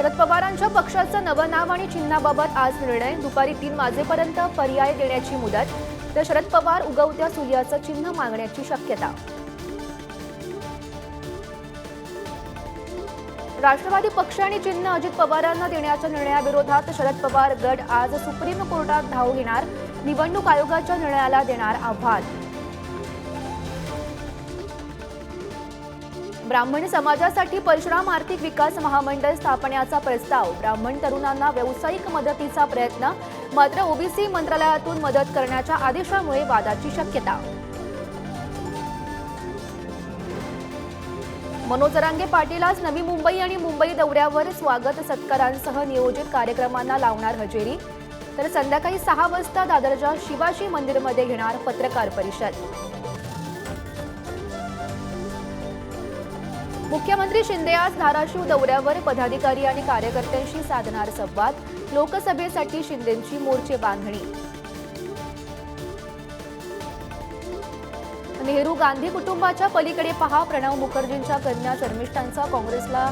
शरद पवारांच्या पक्षाचं नवं नाव आणि चिन्हाबाबत आज निर्णय. दुपारी तीन वाजेपर्यंत पर्याय देण्याची मुदत. तर शरद पवार उगवत्या सूर्याचं चिन्ह मागण्याची शक्यता. राष्ट्रवादी पक्ष आणि चिन्ह अजित पवारांना देण्याच्या निर्णयाविरोधात शरद पवार गट आज सुप्रीम कोर्टात धाव घेणार. निवडणूक आयोगाच्या निर्णयाला देणार आव्हान. ब्राह्मण समाजासाठी परशुराम आर्थिक विकास महामंडळ स्थापण्याचा प्रस्ताव. ब्राह्मण तरुणांना व्यावसायिक मदतीचा प्रयत्न मात्र ओबीसी मंत्रालयातून मदत करण्याच्या आदेशामुळे वादाची शक्यता. मनोज जरांगे पाटील आज नवी मुंबई आणि मुंबई दौऱ्यावर स्वागत सत्कारांसह नियोजित कार्यक्रमांना लावणार हजेरी. तर संध्याकाळी सहा वाजता दादरच्या शिवाजी मंदिरमध्ये घेणार पत्रकार परिषद. मुख्यमंत्री शिंदे आज धाराशिव दौऱ्यावर पदाधिकारी आणि कार्यकर्त्यांशी साधणार संवाद. लोकसभेसाठी शिंदेंची मोर्चे बांधणी. नेहरू गांधी कुटुंबाच्या पलीकडे पहा. प्रणव मुखर्जींच्या कन्या शर्मिष्ठांचा काँग्रेसला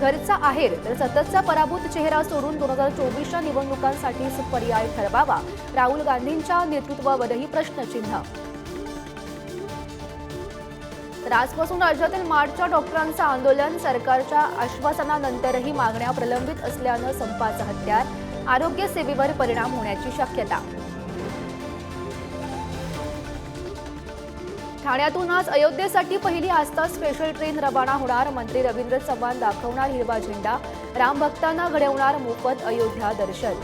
घरचा आहेर. तर सततचा पराभूत चेहरा सोडून दोन हजार चोवीसच्या निवडणुकांसाठीच पर्याय ठरवावा. राहुल गांधींच्या नेतृत्वावरही प्रश्नचिन्ह. तर आजपासून राज्यातील मार्चच्या डॉक्टरांचं आंदोलन सरकारच्या आश्वासनानंतरही मागण्या प्रलंबित असल्यानं संपाचं हत्यार आरोग्य सेवेवर परिणाम होण्याची शक्यता. ठाण्यातून आज अयोध्येसाठी पहिली आस्था स्पेशल ट्रेन रवाना होणार. मंत्री रवींद्र चव्हाण दाखवणार हिरवा झेंडा. राम भक्तांना घडवणार मोफत अयोध्या दर्शन.